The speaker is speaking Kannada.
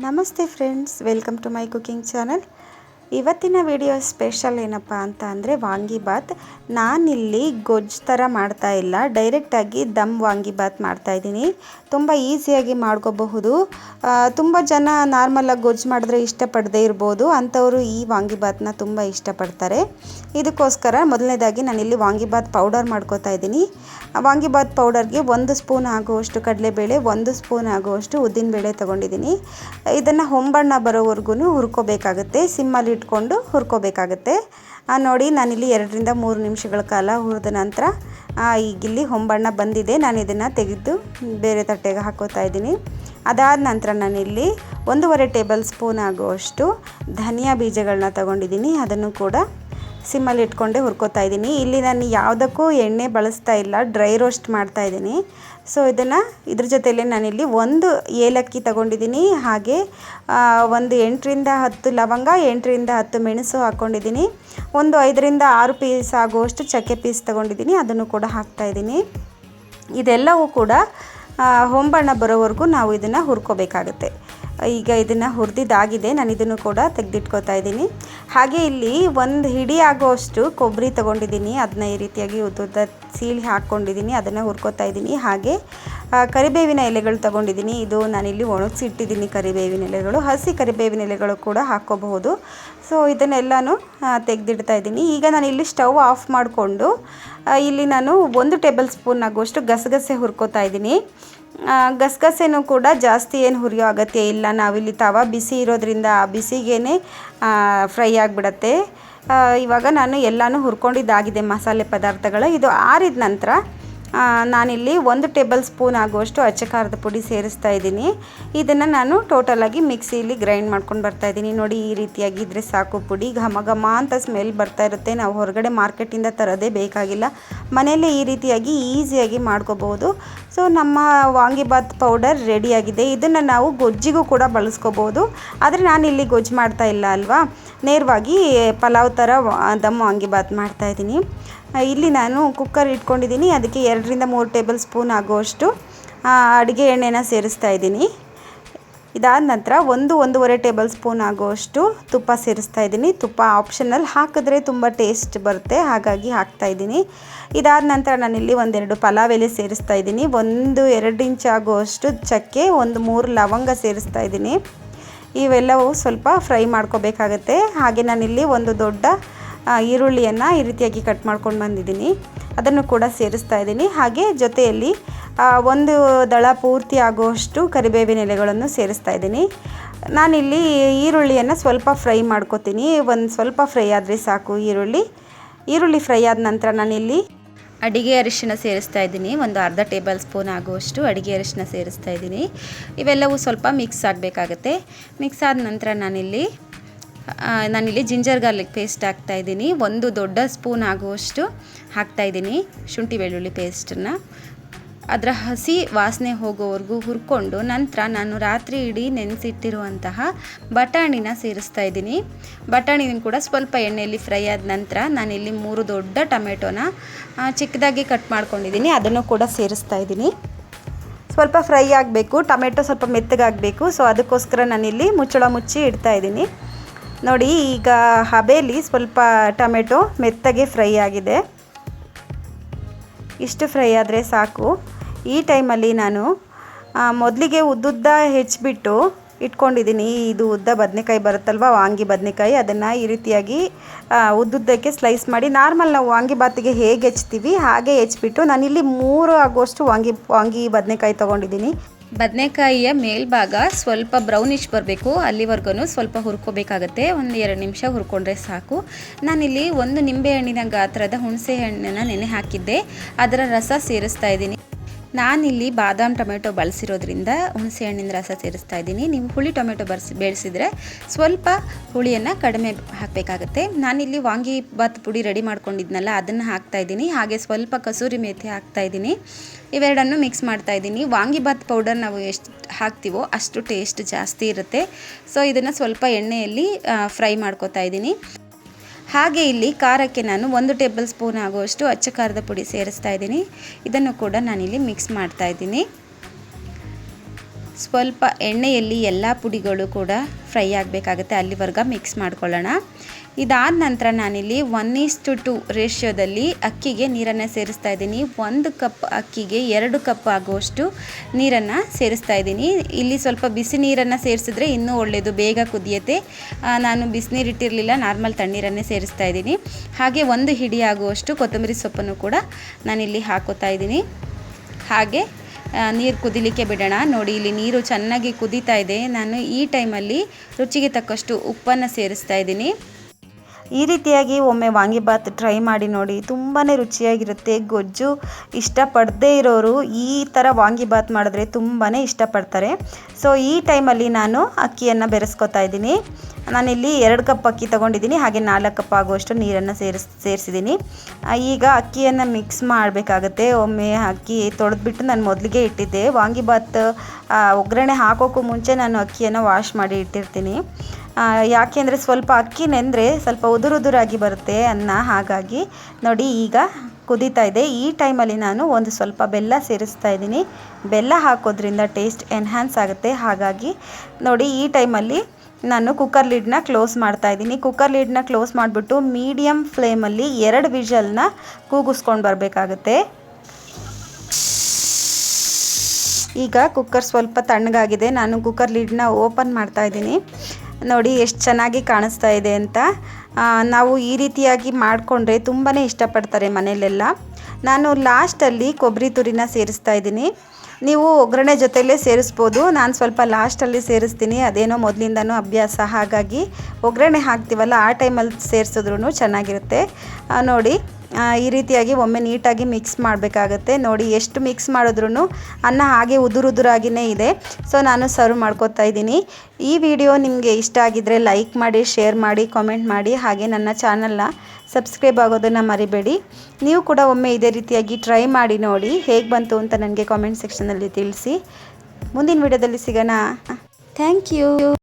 నమస్తే friends welcome to my cooking channel. ಇವತ್ತಿನ ವಿಡಿಯೋ ಸ್ಪೆಷಲ್ ಏನಪ್ಪ ಅಂತ ಅಂದರೆ ವಾಂಗಿಬಾತ್ ನಾನಿಲ್ಲಿ ಗೊಜ್ಜು ಥರ ಮಾಡ್ತಾ ಇಲ್ಲ. ಡೈರೆಕ್ಟಾಗಿ ದಮ್ ವಾಂಗಿಬಾತ್ ಮಾಡ್ತಾ ಇದ್ದೀನಿ. ತುಂಬ ಈಸಿಯಾಗಿ ಮಾಡ್ಕೋಬಹುದು. ತುಂಬ ಜನ ನಾರ್ಮಲಾಗಿ ಗೊಜ್ಜು ಮಾಡಿದ್ರೆ ಇಷ್ಟಪಡದೇ ಇರ್ಬೋದು. ಅಂಥವರು ಈ ವಾಂಗಿಬಾತ್ನ ತುಂಬ ಇಷ್ಟಪಡ್ತಾರೆ. ಇದಕ್ಕೋಸ್ಕರ ಮೊದಲನೇದಾಗಿ ನಾನಿಲ್ಲಿ ವಾಂಗಿಬಾತ್ ಪೌಡರ್ ಮಾಡ್ಕೋತಾ ಇದ್ದೀನಿ. ವಾಂಗಿಬಾತ್ ಪೌಡರ್ಗೆ ಒಂದು ಸ್ಪೂನ್ ಆಗುವಷ್ಟು ಕಡಲೆಬೇಳೆ, ಒಂದು ಸ್ಪೂನ್ ಆಗುವಷ್ಟು ಉದ್ದಿನಬೇಳೆ ತೊಗೊಂಡಿದ್ದೀನಿ. ಇದನ್ನು ಹೊಂಬಣ್ಣ ಬರೋವರೆಗೂ ಹುರ್ಕೋಬೇಕಾಗುತ್ತೆ. ಸಿಮ್ಮಲ್ಲಿ ಇಟ್ಕೊಂಡು ಹುರ್ಕೋಬೇಕಾಗುತ್ತೆ. ನೋಡಿ, ನಾನಿಲ್ಲಿ ಎರಡರಿಂದ ಮೂರು ನಿಮಿಷಗಳ ಕಾಲ ಹುರಿದ ನಂತರ ಈಗಿಲ್ಲಿ ಹೊಂಬಣ್ಣ ಬಂದಿದೆ. ನಾನು ಇದನ್ನು ತೆಗೆದು ಬೇರೆ ತಟ್ಟೆಗೆ ಹಾಕೋತಾ ಇದ್ದೀನಿ. ಅದಾದ ನಂತರ ನಾನಿಲ್ಲಿ ಒಂದೂವರೆ ಟೇಬಲ್ ಸ್ಪೂನ್ ಆಗುವಷ್ಟು ಧನಿಯಾ ಬೀಜಗಳನ್ನ ತಗೊಂಡಿದ್ದೀನಿ. ಅದನ್ನು ಕೂಡ ಸಿಮ್ಮಲ್ಲಿ ಇಟ್ಕೊಂಡೆ ಹುರ್ಕೋತಾ ಇದ್ದೀನಿ. ಇಲ್ಲಿ ನಾನು ಯಾವುದಕ್ಕೂ ಎಣ್ಣೆ ಬಳಸ್ತಾ ಇಲ್ಲ, ಡ್ರೈ ರೋಸ್ಟ್ ಮಾಡ್ತಾ ಇದ್ದೀನಿ. ಸೊ ಇದನ್ನು ಇದ್ರ ಜೊತೆಯಲ್ಲೇ ನಾನಿಲ್ಲಿ ಒಂದು ಏಲಕ್ಕಿ ತಗೊಂಡಿದ್ದೀನಿ. ಹಾಗೆ ಒಂದು ಎಂಟರಿಂದ ಹತ್ತು ಲವಂಗ, ಎಂಟರಿಂದ ಹತ್ತು ಮೆಣಸು ಹಾಕ್ಕೊಂಡಿದ್ದೀನಿ ಒಂದು ಐದರಿಂದ ಆರು ಪೀಸ್ ಆಗುವಷ್ಟು ಚಕ್ಕೆ ಪೀಸ್ ತಗೊಂಡಿದ್ದೀನಿ. ಅದನ್ನು ಕೂಡ ಹಾಕ್ತಾ ಇದ್ದೀನಿ. ಇದೆಲ್ಲವೂ ಕೂಡ ಹೊಂಬಣ್ಣ ಬರೋವರೆಗೂ ನಾವು ಇದನ್ನು ಹುರ್ಕೋಬೇಕಾಗುತ್ತೆ. ಈಗ ಇದನ್ನು ಹುರಿದಿದ್ದಾಗಿದೆ. ನಾನು ಇದನ್ನು ಕೂಡ ತೆಗೆದಿಟ್ಕೋತಾ ಇದ್ದೀನಿ. ಹಾಗೆ ಇಲ್ಲಿ ಒಂದು ಹಿಡಿ ಆಗುವಷ್ಟು ಕೊಬ್ಬರಿ ತೊಗೊಂಡಿದ್ದೀನಿ. ಅದನ್ನ ಈ ರೀತಿಯಾಗಿ ಉದ್ದುದ್ದ ಸೀಳಿ ಹಾಕ್ಕೊಂಡಿದ್ದೀನಿ. ಅದನ್ನು ಹುರ್ಕೋತಾ ಇದ್ದೀನಿ. ಹಾಗೆ ಕರಿಬೇವಿನ ಎಲೆಗಳು ತೊಗೊಂಡಿದ್ದೀನಿ. ಇದು ನಾನಿಲ್ಲಿ ಒಣಗಿಸಿಟ್ಟಿದ್ದೀನಿ ಕರಿಬೇವಿನ ಎಲೆಗಳು. ಹಸಿ ಕರಿಬೇವಿನ ಎಲೆಗಳು ಕೂಡ ಹಾಕ್ಕೋಬಹುದು. ಸೊ ಇದನ್ನೆಲ್ಲನೂ ತೆಗೆದಿಡ್ತಾ ಇದ್ದೀನಿ. ಈಗ ನಾನು ಇಲ್ಲಿ ಸ್ಟವ್ ಆಫ್ ಮಾಡಿಕೊಂಡು ಇಲ್ಲಿ ನಾನು ಒಂದು ಟೇಬಲ್ ಸ್ಪೂನ್ ಆಗುವಷ್ಟು ಗಸಗಸೆ ಹುರ್ಕೋತಾ ಇದ್ದೀನಿ. ಗಸಗಸೆನೂ ಕೂಡ ಜಾಸ್ತಿ ಏನು ಹುರಿಯೋ ಅಗತ್ಯ ಇಲ್ಲ. ನಾವಿಲ್ಲಿ ತವ ಬಿಸಿ ಇರೋದ್ರಿಂದ ಆ ಬಿಸಿಗೇ ಫ್ರೈ ಆಗಿಬಿಡತ್ತೆ. ಇವಾಗ ನಾನು ಎಲ್ಲನೂ ಹುರ್ಕೊಂಡಿದ್ದಾಗಿದೆ ಮಸಾಲೆ ಪದಾರ್ಥಗಳು. ಇದು ಆರಿದ ನಂತರ ನಾನಿಲ್ಲಿ ಒಂದು ಟೇಬಲ್ ಸ್ಪೂನ್ ಆಗುವಷ್ಟು ಅಚ್ಚ ಖಾರದ ಪುಡಿ ಸೇರಿಸ್ತಾ ಇದ್ದೀನಿ. ಇದನ್ನು ನಾನು ಟೋಟಲಾಗಿ ಮಿಕ್ಸಿಯಲ್ಲಿ ಗ್ರೈಂಡ್ ಮಾಡ್ಕೊಂಡು ಬರ್ತಾ ಇದ್ದೀನಿ. ನೋಡಿ ಈ ರೀತಿಯಾಗಿ ಇದ್ರೆ ಸಾಕು ಪುಡಿ. ಘಮ ಘಮ ಅಂತ ಸ್ಮೆಲ್ ಬರ್ತಾ ಇರುತ್ತೆ. ನಾವು ಹೊರಗಡೆ ಮಾರ್ಕೆಟಿಂದ ತರೋದೇ ಬೇಕಾಗಿಲ್ಲ. ಮನೆಯಲ್ಲೇ ಈ ರೀತಿಯಾಗಿ ಈಸಿಯಾಗಿ ಮಾಡ್ಕೋಬೋದು. ಸೊ ನಮ್ಮ ವಾಂಗಿಬಾತ್ ಪೌಡರ್ ರೆಡಿಯಾಗಿದೆ ಇದನ್ನು ನಾವು ಗೊಜ್ಜಿಗೂ ಕೂಡ ಬಳಸ್ಕೋಬೋದು. ಆದರೆ ನಾನು ಇಲ್ಲಿ ಗೊಜ್ಜು ಮಾಡ್ತಾ ಇಲ್ಲ ಅಲ್ವಾ? ನೇರವಾಗಿ ಪಲಾವ್ ಥರ ದಮ್ ವಾಂಗಿಬಾತ್ ಮಾಡ್ತಾ ಆ, ಇಲ್ಲಿ ನಾನು ಕುಕ್ಕರ್ ಇಟ್ಕೊಂಡಿದ್ದೀನಿ. ಅದಕ್ಕೆ ಎರಡರಿಂದ ಮೂರು ಟೇಬಲ್ ಸ್ಪೂನ್ ಆಗುವಷ್ಟು ಅಡುಗೆ ಎಣ್ಣೆನ ಸೇರಿಸ್ತಾ ಇದ್ದೀನಿ. ಇದಾದ ನಂತರ ಒಂದು, ಒಂದೂವರೆ ಟೇಬಲ್ ಸ್ಪೂನ್ ಆಗುವಷ್ಟು ತುಪ್ಪ ಸೇರಿಸ್ತಾ ಇದ್ದೀನಿ. ತುಪ್ಪ ಆಪ್ಷನಲ್ ಹಾಕಿದ್ರೆ ತುಂಬ ಟೇಸ್ಟ್ ಬರುತ್ತೆ, ಹಾಗಾಗಿ ಹಾಕ್ತಾ ಇದ್ದೀನಿ. ಇದಾದ ನಂತರ ನಾನಿಲ್ಲಿ ಒಂದೆರಡು ಪಲಾವ್ ಎಲೆ ಸೇರಿಸ್ತಾ ಇದ್ದೀನಿ. ಒಂದು, ಎರಡು ಇಂಚ್ ಆಗುವಷ್ಟು ಚಕ್ಕೆ, ಒಂದು, ಮೂರು ಲವಂಗ ಸೇರಿಸ್ತಾ ಇದ್ದೀನಿ. ಇವೆಲ್ಲವೂ ಸ್ವಲ್ಪ ಫ್ರೈ ಮಾಡ್ಕೋಬೇಕಾಗತ್ತೆ. ಹಾಗೆ ನಾನಿಲ್ಲಿ ಒಂದು ದೊಡ್ಡ ಈರುಳ್ಳಿಯನ್ನು ಈ ರೀತಿಯಾಗಿ ಕಟ್ ಮಾಡ್ಕೊಂಡು ಬಂದಿದ್ದೀನಿ. ಅದನ್ನು ಕೂಡ ಸೇರಿಸ್ತಾ ಇದ್ದೀನಿ. ಹಾಗೆ ಜೊತೆಯಲ್ಲಿ ಒಂದು ದಳ ಪೂರ್ತಿ ಆಗುವಷ್ಟು ಕರಿಬೇವಿನ ಎಲೆಗಳನ್ನು ಸೇರಿಸ್ತಾ ಇದ್ದೀನಿ. ನಾನಿಲ್ಲಿ ಈರುಳ್ಳಿಯನ್ನು ಸ್ವಲ್ಪ ಫ್ರೈ ಮಾಡ್ಕೋತೀನಿ. ಒಂದು ಸ್ವಲ್ಪ ಫ್ರೈ ಆದರೆ ಸಾಕು ಈರುಳ್ಳಿ. ಈರುಳ್ಳಿ ಫ್ರೈ ಆದ ನಂತರ ನಾನಿಲ್ಲಿ ಅಡಿಗೆ ಅರಿಶಿನ ಸೇರಿಸ್ತಾ ಇದ್ದೀನಿ. ಒಂದು ಅರ್ಧ ಟೇಬಲ್ ಸ್ಪೂನ್ ಆಗುವಷ್ಟು ಅಡಿಗೆ ಅರಿಶಿನ ಸೇರಿಸ್ತಾ ಇದ್ದೀನಿ. ಇವೆಲ್ಲವೂ ಸ್ವಲ್ಪ ಮಿಕ್ಸ್ ಆಗಬೇಕಾಗತ್ತೆ. ಮಿಕ್ಸ್ ಆದ ನಂತರ ನಾನಿಲ್ಲಿ ನಾನಿಲ್ಲಿ ಜಿಂಜರ್ ಗಾರ್ಲಿಕ್ ಪೇಸ್ಟ್ ಹಾಕ್ತಾ ಇದ್ದೀನಿ. ಒಂದು ದೊಡ್ಡ ಸ್ಪೂನ್ ಆಗುವಷ್ಟು ಹಾಕ್ತಾ ಇದ್ದೀನಿ ಶುಂಠಿ ಬೆಳ್ಳುಳ್ಳಿ ಪೇಸ್ಟನ್ನ. ಅದರ ಹಸಿ ವಾಸನೆ ಹೋಗೋವರೆಗೂ ಹುರ್ಕೊಂಡು ನಂತರ ನಾನು ರಾತ್ರಿ ಇಡೀ ನೆನೆಸಿಟ್ಟಿರುವಂತಹ ಬಟಾಣಿನ ಸೇರಿಸ್ತಾ ಇದ್ದೀನಿ. ಬಟಾಣಿನ ಕೂಡ ಸ್ವಲ್ಪ ಎಣ್ಣೆಯಲ್ಲಿ ಫ್ರೈ ಆದ ನಂತರ ನಾನಿಲ್ಲಿ ಮೂರು ದೊಡ್ಡ ಟೊಮೆಟೊನ ಚಿಕ್ಕದಾಗಿ ಕಟ್ ಮಾಡ್ಕೊಂಡಿದ್ದೀನಿ. ಅದನ್ನು ಕೂಡ ಸೇರಿಸ್ತಾ ಇದ್ದೀನಿ. ಸ್ವಲ್ಪ ಫ್ರೈ ಆಗಬೇಕು, ಟೊಮೆಟೊ ಸ್ವಲ್ಪ ಮೆತ್ತಗಾಗಬೇಕು. ಸೊ ಅದಕ್ಕೋಸ್ಕರ ನಾನಿಲ್ಲಿ ಮುಚ್ಚಳ ಮುಚ್ಚಿ ಇಡ್ತಾ ಇದ್ದೀನಿ. ನೋಡಿ, ಈಗ ಹಬೆಯಲ್ಲಿ ಸ್ವಲ್ಪ ಟೊಮೆಟೊ ಮೆತ್ತಗೆ ಫ್ರೈ ಆಗಿದೆ. ಇಷ್ಟು ಫ್ರೈ ಆದರೆ ಸಾಕು. ಈ ಟೈಮಲ್ಲಿ ನಾನು ಮೊದಲಿಗೆ ಉದ್ದುದ್ದ ಹೆಚ್ಚಿಬಿಟ್ಟು ಇಟ್ಕೊಂಡಿದ್ದೀನಿ ಇದು ಉದ್ದ ಬದನೆಕಾಯಿ ಬರುತ್ತಲ್ವ, ವಾಂಗಿ ಬದನೆಕಾಯಿ, ಅದನ್ನು ಈ ರೀತಿಯಾಗಿ ಉದ್ದುದ್ದಕ್ಕೆ ಸ್ಲೈಸ್ ಮಾಡಿ, ನಾರ್ಮಲ್ ನಾವು ವಾಂಗಿ ಬಾತಿಗೆ ಹೇಗೆ ಹೆಚ್ತೀವಿ, ಹಾಗೆ ಹೆಚ್ಚಿಬಿಟ್ಟು ನಾನಿಲ್ಲಿ ಮೂರು ಆಗುವಷ್ಟು ವಾಂಗಿ ವಾಂಗಿ ಬದನೆಕಾಯಿ ತೊಗೊಂಡಿದ್ದೀನಿ ಬದನೆಕಾಯಿಯ ಮೇಲ್ಭಾಗ ಸ್ವಲ್ಪ ಬ್ರೌನಿಶ್ ಬರಬೇಕು. ಅಲ್ಲಿವರೆಗೂ ಸ್ವಲ್ಪ ಹುರ್ಕೋಬೇಕಾಗತ್ತೆ. ಒಂದು ಎರಡು ನಿಮಿಷ ಹುರ್ಕೊಂಡ್ರೆ ಸಾಕು. ನಾನಿಲ್ಲಿ ಒಂದು ನಿಂಬೆಹಣ್ಣಿನ ಗಾತ್ರದ ಹುಣಸೆ ಹಣ್ಣನ್ನು ನೆನೆ ಹಾಕಿದ್ದೆ. ಅದರ ರಸ ಸೇರಿಸ್ತಾ ಇದ್ದೀನಿ. ನಾನಿಲ್ಲಿ ಬಾದಾಮ್ ಟೊಮೆಟೊ ಬಳಸಿರೋದ್ರಿಂದ ಹುಣಸೆ ಹಣ್ಣಿನ ರಸ ಸೇರಿಸ್ತಾ ಇದ್ದೀನಿ. ನೀವು ಹುಳಿ ಟೊಮೆಟೊ ಬರ್ಸಿ ಬೆಳೆಸಿದ್ರೆ ಸ್ವಲ್ಪ ಹುಳಿಯನ್ನು ಕಡಿಮೆ ಹಾಕಬೇಕಾಗುತ್ತೆ. ನಾನಿಲ್ಲಿ ವಾಂಗಿ ಬಾತ್ ಪುಡಿ ರೆಡಿ ಮಾಡ್ಕೊಂಡಿದ್ನಲ್ಲ, ಅದನ್ನು ಹಾಕ್ತಾ ಇದ್ದೀನಿ. ಹಾಗೆ ಸ್ವಲ್ಪ ಕಸೂರಿ ಮೇಥಿ ಹಾಕ್ತಾ ಇದ್ದೀನಿ. ಇವೆರಡನ್ನು ಮಿಕ್ಸ್ ಮಾಡ್ತಾ ಇದ್ದೀನಿ. ವಾಂಗಿಬಾತ್ ಪೌಡರ್ ನಾವು ಎಷ್ಟು ಹಾಕ್ತೀವೋ ಅಷ್ಟು ಟೇಸ್ಟ್ ಜಾಸ್ತಿ ಇರುತ್ತೆ. ಸೊ, ಇದನ್ನು ಸ್ವಲ್ಪ ಎಣ್ಣೆಯಲ್ಲಿ ಫ್ರೈ ಮಾಡ್ಕೋತಾ ಇದ್ದೀನಿ. ಹಾಗೆ ಇಲ್ಲಿ ಖಾರಕ್ಕೆ ನಾನು ಒಂದು ಟೇಬಲ್ ಸ್ಪೂನ್ ಆಗುವಷ್ಟು ಅಚ್ಚ ಖಾರದ ಪುಡಿ ಸೇರಿಸ್ತಾ ಇದ್ದೀನಿ. ಇದನ್ನು ಕೂಡ ನಾನಿಲ್ಲಿ ಮಿಕ್ಸ್ ಮಾಡ್ತಾ ಇದ್ದೀನಿ. ಸ್ವಲ್ಪ ಎಣ್ಣೆಯಲ್ಲಿ ಎಲ್ಲ ಪುಡಿಗಳು ಕೂಡ ಫ್ರೈ ಆಗಬೇಕಾಗುತ್ತೆ. ಅಲ್ಲಿವರೆಗೆ ಮಿಕ್ಸ್ ಮಾಡ್ಕೊಳ್ಳೋಣ. ಇದಾದ ನಂತರ ನಾನಿಲ್ಲಿ ಒನ್ ಈಸ್ಟು ಟು ರೇಷ್ಯೋದಲ್ಲಿ ಅಕ್ಕಿಗೆ ನೀರನ್ನು ಸೇರಿಸ್ತಾ ಇದ್ದೀನಿ. ಒಂದು ಕಪ್ ಅಕ್ಕಿಗೆ ಎರಡು ಕಪ್ ಆಗುವಷ್ಟು ನೀರನ್ನು ಸೇರಿಸ್ತಾ ಇದ್ದೀನಿ. ಇಲ್ಲಿ ಸ್ವಲ್ಪ ಬಿಸಿ ನೀರನ್ನು ಸೇರಿಸಿದ್ರೆ ಇನ್ನೂ ಒಳ್ಳೆಯದು ಬೇಗ ಕುದಿಯುತ್ತೆ. ನಾನು ಬಿಸಿನೀರು ಇಟ್ಟಿರಲಿಲ್ಲ. ನಾರ್ಮಲ್ ತಣ್ಣೀರನ್ನೇ ಸೇರಿಸ್ತಾ ಇದ್ದೀನಿ. ಹಾಗೆ ಒಂದು ಹಿಡಿ ಆಗುವಷ್ಟು ಕೊತ್ತಂಬರಿ ಸೊಪ್ಪನ್ನು ಕೂಡ ನಾನಿಲ್ಲಿ ಹಾಕೋತಾ ಇದ್ದೀನಿ. ಹಾಗೆ ನೀರು ಕುದಿಲಿಕ್ಕೆ ಬಿಡೋಣ. ನೋಡಿ, ಇಲ್ಲಿ ನೀರು ಚೆನ್ನಾಗಿ ಕುದೀತಾ ಇದೆ. ನಾನು ಈ ಟೈಮಲ್ಲಿ ರುಚಿಗೆ ತಕ್ಕಷ್ಟು ಉಪ್ಪನ್ನು ಸೇರಿಸ್ತಾ ಇದ್ದೀನಿ. ಈ ರೀತಿಯಾಗಿ ಒಮ್ಮೆ ವಾಂಗಿಬಾತ್ ಟ್ರೈ ಮಾಡಿ ನೋಡಿ ತುಂಬಾ ರುಚಿಯಾಗಿರುತ್ತೆ. ಗೊಜ್ಜು ಇಷ್ಟಪಡದೇ ಇರೋರು ಈ ಥರ ವಾಂಗಿಬಾತ್ ಮಾಡಿದ್ರೆ ತುಂಬಾ ಇಷ್ಟಪಡ್ತಾರೆ. ಸೊ ಈ ಟೈಮಲ್ಲಿ ನಾನು ಅಕ್ಕಿಯನ್ನು ಬೆರೆಸ್ಕೊತಾ ಇದ್ದೀನಿ. ನಾನಿಲ್ಲಿ ಎರಡು ಕಪ್ ಅಕ್ಕಿ ತೊಗೊಂಡಿದ್ದೀನಿ, ಹಾಗೆ ನಾಲ್ಕು ಕಪ್ ಆಗುವಷ್ಟು ನೀರನ್ನು ಸೇರಿಸ್, ಸೇರಿಸಿದ್ದೀನಿ. ಈಗ ಅಕ್ಕಿಯನ್ನು ಮಿಕ್ಸ್ ಮಾಡಬೇಕಾಗುತ್ತೆ. ಒಮ್ಮೆ ಅಕ್ಕಿ ತೊಳೆದ್ಬಿಟ್ಟು ನಾನು ಮೊದಲಿಗೆ ಇಟ್ಟಿದ್ದೆ. ವಾಂಗಿಬಾತ್ ಒಗ್ಗರಣೆ ಹಾಕೋಕ್ಕೂ ಮುಂಚೆ ನಾನು ಅಕ್ಕಿಯನ್ನು ವಾಶ್ ಮಾಡಿ ಇಟ್ಟಿರ್ತೀನಿ. ಆ, ಯಾಕೆ ಅಂದರೆ ಸ್ವಲ್ಪ ಅಕ್ಕಿ ನೆಂದರೆ ಸ್ವಲ್ಪ ಉದುರುದುರಾಗಿ ಬರುತ್ತೆ ಅನ್ನ. ಹಾಗಾಗಿ ನೋಡಿ ಈಗ ಕುದೀತಾ ಇದೆ. ಈ ಟೈಮಲ್ಲಿ ನಾನು ಒಂದು ಸ್ವಲ್ಪ ಬೆಲ್ಲ ಸೇರಿಸ್ತಾ ಇದ್ದೀನಿ. ಬೆಲ್ಲ ಹಾಕೋದ್ರಿಂದ ಟೇಸ್ಟ್ ಎನ್ಹ್ಯಾನ್ಸ್ ಆಗುತ್ತೆ. ಹಾಗಾಗಿ ನೋಡಿ ಈ ಟೈಮಲ್ಲಿ ನಾನು ಕುಕ್ಕರ್ ಲಿಡ್ನ ಕ್ಲೋಸ್ ಮಾಡ್ತಾ ಇದ್ದೀನಿ. ಕುಕ್ಕರ್ ಲಿಡ್ನ ಕ್ಲೋಸ್ ಮಾಡಿಬಿಟ್ಟು ಮೀಡಿಯಮ್ ಫ್ಲೇಮಲ್ಲಿ ಎರಡು ವಿಷಲ್ನ ಕೂಗಿಸ್ಕೊಂಡು ಬರಬೇಕಾಗುತ್ತೆ. ಈಗ ಕುಕ್ಕರ್ ಸ್ವಲ್ಪ ತಣ್ಣಗಾಗಿದೆ. ನಾನು ಕುಕ್ಕರ್ ಲಿಡ್ನ ಓಪನ್ ಮಾಡ್ತಾ ಇದ್ದೀನಿ. ನೋಡಿ ಎಷ್ಟು ಚೆನ್ನಾಗಿ ಕಾಣಿಸ್ತಾ ಇದೆ ಅಂತ. ನಾವು ಈ ರೀತಿಯಾಗಿ ಮಾಡಿಕೊಂಡ್ರೆ ತುಂಬಾ ಇಷ್ಟಪಡ್ತಾರೆ ಮನೆಯಲ್ಲೆಲ್ಲ. ನಾನು ಲಾಸ್ಟಲ್ಲಿ ಕೊಬ್ಬರಿ ತುರಿನ ಸೇರಿಸ್ತಾ ಇದ್ದೀನಿ. ನೀವು ಒಗ್ಗರಣೆ ಜೊತೆಲೇ ಸೇರಿಸ್ಬೋದು. ನಾನು ಸ್ವಲ್ಪ ಲಾಸ್ಟಲ್ಲಿ ಸೇರಿಸ್ತೀನಿ. ಅದೇನೋ ಮೊದಲಿಂದನೂ ಅಭ್ಯಾಸ. ಹಾಗಾಗಿ ಒಗ್ಗರಣೆ ಹಾಕ್ತೀವಲ್ಲ, ಆ ಟೈಮಲ್ಲಿ ಸೇರಿಸಿದ್ರೂ ಚೆನ್ನಾಗಿರುತ್ತೆ. ನೋಡಿ. ಈ ರೀತಿಯಾಗಿ ಒಮ್ಮೆ ನೀಟಾಗಿ ಮಿಕ್ಸ್ ಮಾಡಬೇಕಾಗತ್ತೆ. ನೋಡಿ ಎಷ್ಟು ಮಿಕ್ಸ್ ಮಾಡಿದ್ರೂ ಅನ್ನ ಹಾಗೆ ಉದುರುದುರಾಗಿಯೇ ಇದೆ. ಸೊ ನಾನು ಸರ್ವ್ ಮಾಡ್ಕೋತಾ ಇದ್ದೀನಿ. ಈ ವಿಡಿಯೋ ನಿಮಗೆ ಇಷ್ಟ ಆಗಿದ್ದರೆ ಲೈಕ್ ಮಾಡಿ ಶೇರ್ ಮಾಡಿ ಕಾಮೆಂಟ್ ಮಾಡಿ, ಹಾಗೆ ನನ್ನ ಚಾನಲ್ನ ಸಬ್ಸ್ಕ್ರೈಬ್ ಆಗೋದನ್ನು ಮರಿಬೇಡಿ. ನೀವು ಕೂಡ ಒಮ್ಮೆ ಇದೇ ರೀತಿಯಾಗಿ ಟ್ರೈ ಮಾಡಿ ನೋಡಿ, ಹೇಗೆ ಬಂತು ಅಂತ ನನಗೆ ಕಾಮೆಂಟ್ ಸೆಕ್ಷನಲ್ಲಿ ತಿಳಿಸಿ. ಮುಂದಿನ ವಿಡಿಯೋದಲ್ಲಿ ಸಿಗೋಣ. Thank you